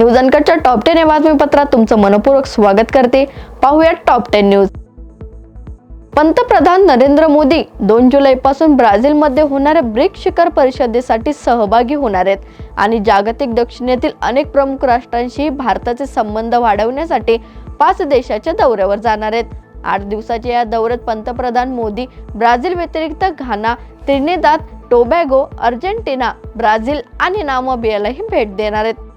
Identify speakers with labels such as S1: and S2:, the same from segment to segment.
S1: News अनकटच्या top ten या बातमीपत्रात तुमचं मनपूर्वक स्वागत करते. पाहूयात टॉप टेन न्यूज पंतप्रधान नरेंद्र मोदी दोन जुलैपासून ब्राझीलमध्ये होणाऱ्या ब्रिक्स शिखर परिषदेसाठी सहभागी होणार आहेत. आणि जागतिक दक्षिणेतील अनेक प्रमुख राष्ट्रांशी भारताचे संबंध वाढवण्यासाठी पाच देशाच्या दौऱ्यावर जाणार आहेत. आठ दिवसाच्या या दौऱ्यात पंतप्रधान मोदी ब्राझील व्यतिरिक्त Ghana Trinidad Tobago Argentina Brazil आणि नामबियालाही भेट देणार आहेत.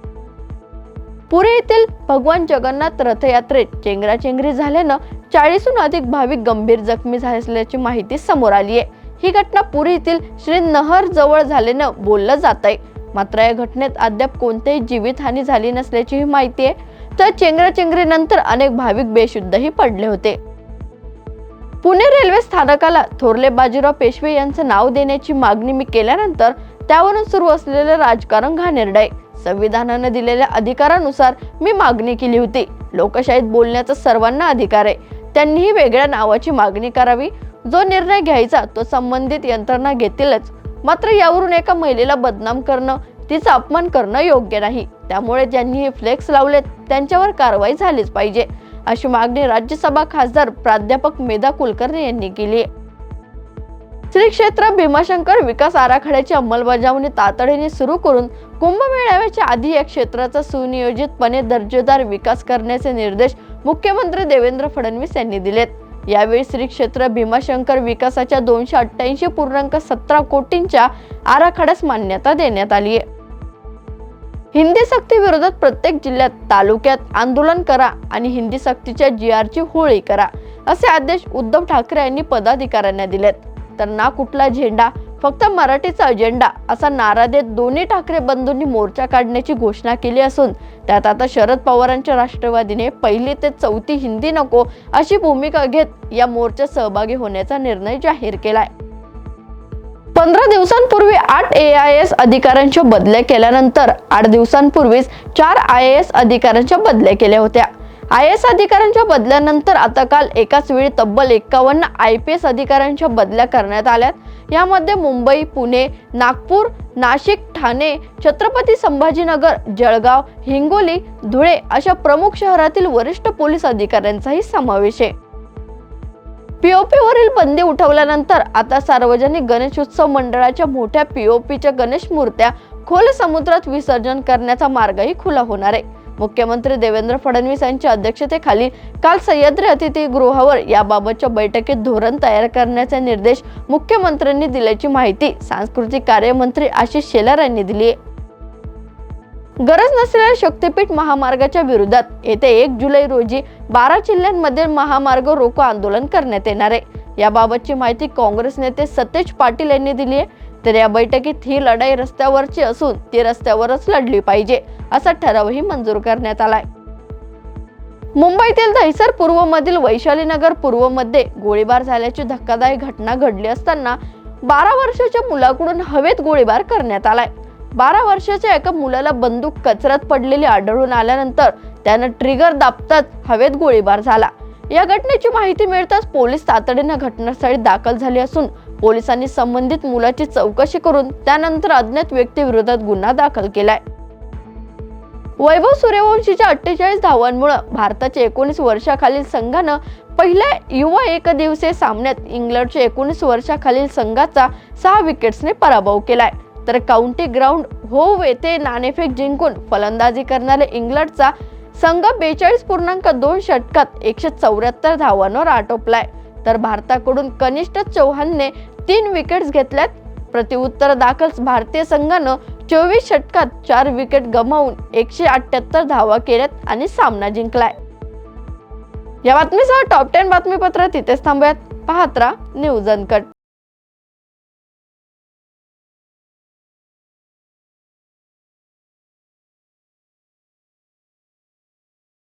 S1: पुणे येथील भगवान जगन्नाथ रथयात्रेत चेंगराचेंगरी झाल्यानं चाळीसहून अधिक भाविक गंभीर जखमी झाले असल्याची माहिती समोर आली आहे. ही घटना पुरी येथील श्री नहर जवळ झाल्यानं बोललं जात आहे मात्र या घटनेत अद्याप कोणतीही जीवितहानी झाली नसल्याची ही माहिती आहे. तर चेंगराचेंगरीनंतर अनेक भाविक बेशुद्धही पडले होते. पुणे रेल्वे स्थानकाला थोरले बाजीराव पेशवे यांचं नाव देण्याची मागणी मी केल्यानंतर त्यावरून सुरू असलेलं राजकारण घाणेरडं संविधानानं दिलेल्या अधिकारानुसार मी मागणी केली होती. लोकशाहीत बोलण्याचा सर्वांना अधिकार आहे. त्यांनीही वेगळ्या नावाची मागणी करावी. जो निर्णय घ्यायचा तो संबंधित यंत्रणा घेतीलच. मात्र यावरून एका महिलेला बदनाम करणं तिचा अपमान करणं योग्य नाही. त्यामुळे ज्यांनी हे फ्लेक्स लावलेत त्यांच्यावर कारवाई झालीच पाहिजे अशी मागणी राज्यसभा खासदार प्राध्यापक मेधा कुलकर्णी यांनी केली आहे. श्री क्षेत्र भीमाशंकर विकास आराखड्याची अंमलबजावणी तातडीने सुरू करून कुंभमेळाव्याच्या आधी या क्षेत्राचा सुनियोजितपणे दर्जेदार विकास करण्याचे निर्देश मुख्यमंत्री देवेंद्र फडणवीस यांनी दिलेत. यावेळी श्री क्षेत्र भीमाशंकर विकासाच्या दोनशे अठ्ठ्याऐंशी पूर्णांक सतरा कोटींच्या आराखड्यास मान्यता देण्यात आली आहे. हिंदी सक्ती विरोधात प्रत्येक जिल्ह्यात तालुक्यात आंदोलन करा आणि हिंदी सक्तीच्या जी आरची होळी करा असे आदेश उद्धव ठाकरे यांनी पदाधिकाऱ्यांना दिलेत. तर ना कुठला झेंडा फक्त मराठीचा अजेंडा असा नारा देत दोन्ही ठाकरे बंधूंनी मोर्चा काढण्याची घोषणा केली असून त्यात आता शरद पवारांच्या राष्ट्रवादीने पहिली ते चौथी हिंदी नको अशी भूमिका घेत या मोर्चात सहभागी होण्याचा निर्णय जाहीर केलाय. पंधरा दिवसांपूर्वी आठ ए आय एस अधिकाऱ्यांच्या बदल्या केल्यानंतर आठ दिवसांपूर्वीच चार आय ए एस अधिकाऱ्यांच्या बदल्या केल्या होत्या. आय एस अधिकाऱ्यांच्या बदल्यानंतर आता काल एकाच वेळी तब्बल एकावन्न आय पी एस अधिकाऱ्यांच्या बदल्या करण्यात आल्यात. यामध्ये मुंबई पुणे नागपूर नाशिक ठाणे छत्रपती संभाजीनगर जळगाव हिंगोली धुळे अशा प्रमुख शहरातील वरिष्ठ पोलीस अधिकाऱ्यांचाही समावेश आहे. पीओपीवरील बंदी उठवल्यानंतर आता सार्वजनिक गणेशोत्सव मंडळाच्या मोठ्या पीओपीच्या गणेश मूर्त्या खोल समुद्रात विसर्जन करण्याचा मार्गही खुला होणार आहे. मुख्यमंत्री देवेंद्र फडणवीस यांच्या अध्यक्षतेखाली काल सह्याद्री अतिथीगृहावर याबाबतच्या बैठकीत धोरण तयार करण्याचे निर्देश मुख्यमंत्र्यांनी दिल्याची माहिती सांस्कृतिक कार्यमंत्री आशिष शेलार यांनी दिली आहे. गरज नसलेल्या शक्तीपीठ महामार्गाच्या विरोधात येत्या एक जुलै रोजी बारा जिल्ह्यांमध्ये महामार्ग रोको आंदोलन करण्यात येणार आहे. याबाबतची माहिती काँग्रेस नेते सतेज पाटील यांनी दिली आहे. तर या बैठकीत ही लढाई रस्त्यावरची असून ती रस्त्यावरच लढली पाहिजे. असा ठरावही मंजूर करण्यात आलाय. मुंबईतील दहिसर पूर्वमधील वैशालीनगर पूर्वमध्ये गोळीबार झाल्याची धक्कादायक घटना घडली असताना बारा वर्षाच्या मुलाकडून हवेत गोळीबार करण्यात आलाय. बारा वर्षाच्या एका मुलाला बंदूक कचऱ्यात पडलेली आढळून आल्यानंतर त्यानं ट्रिगर दाबताच हवेत गोळीबार झाला. या घटनेची माहिती मिळताच पोलीस तातडीनं घटनास्थळी दाखल झाले असून पोलिसांनी संबंधित मुलाची चौकशी करून त्यानंतर अज्ञात व्यक्तीविरोधात गुन्हा दाखल केलाय. वैभव सूर्यवंशीच्या अठ्ठेचाळीस धावांमुळे भारताच्या एकोणीस वर्षाखालील संघानं पहिल्या युवा एकदिवसीय सामन्यात इंग्लंडच्या एकोणीस वर्षाखालील संघाचा सहा विकेट्सने पराभव केलाय. तर काउंटी ग्राउंड होव येथे नाणेफेक जिंकून फलंदाजी करणाऱ्या इंग्लंडचा संघ बेचाळीस पूर्णांक दोन षटकात एकशे चौऱ्याहत्तर धावांवर आटोपलाय. तर भारताकडून कनिष्ठ चौहानने तीन विकेट्स घेतल्यात. प्रतिउत्तर दाखल भारतीय संघानं चोवीस षटकात चार विकेट गमावून एकशे अठ्याहत्तर धावा केल्यात आणि सामना जिंकलाय. या बातमीसह टॉप टेन बातमीपत्र तिथेच थांबूयात. पाहत राहा न्यूज अनकट.